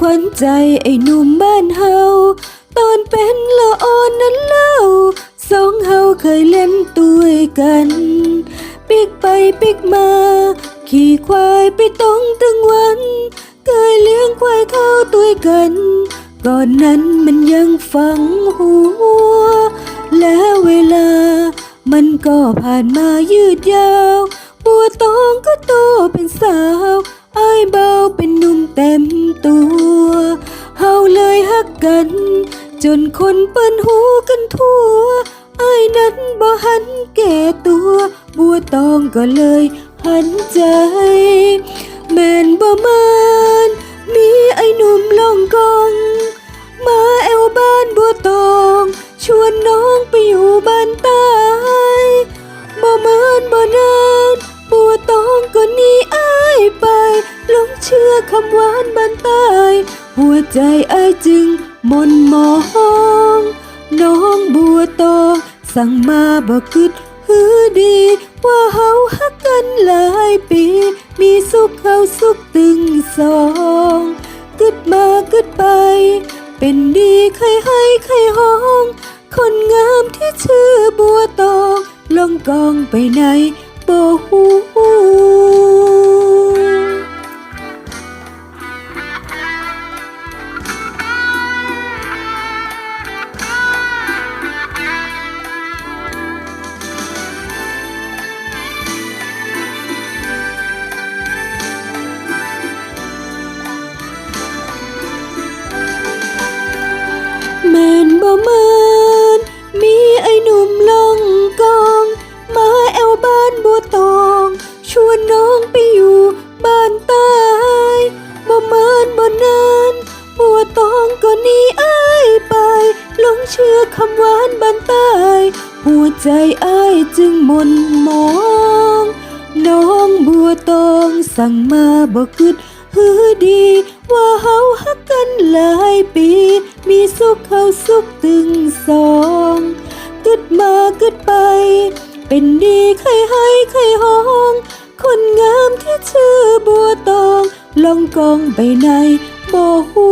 ตองขวัญใจไอ้หนุ่มบ้านเฮาตอนเป็นละอ่อนนั้นเล่าสองเฮาเคยเล่นตัวยกัน ปิกไปปิกมา ขี่ควายไปตรงตึงวัน เคยเลี้ยงควายเท่าตัวยกัน ก่อนนั้นมันยังฝังหัว แล้วเวลา มันก็ผ่านมายืดยาว บัวตองก็โตเป็นสาว ฮักกัน จนคนเปิ้นหูกันทั่วอ้ายนั้นบ่หันแก่ตัว บัวตองก็เลยหันใจ แม่นบ่มาน ใจอ้ายจึงมนมองน้องบัวตอสั่งมาบ่กึดฮือดี ว่าเฮาฮักกันหลายปี มีสุขเฮาสุขตึงสองกึดมากึดไป เป็นดีใครให้ใครห้อง คนงามที่ชื่อบัวตองลองกองไปไหนบ่หู ใจอ้ายจึงหมนมอง น้องบัวตองสั่งมาบ่กึดฮือดี ว่าเฮาฮักกันหลายปี มีสุขเฮาสุขตึงสองกึดมากึดไป เป็นดีใครให้ใครห้อง คนงามที่ชื่อบัวตอง ลองกองไปในบ่หู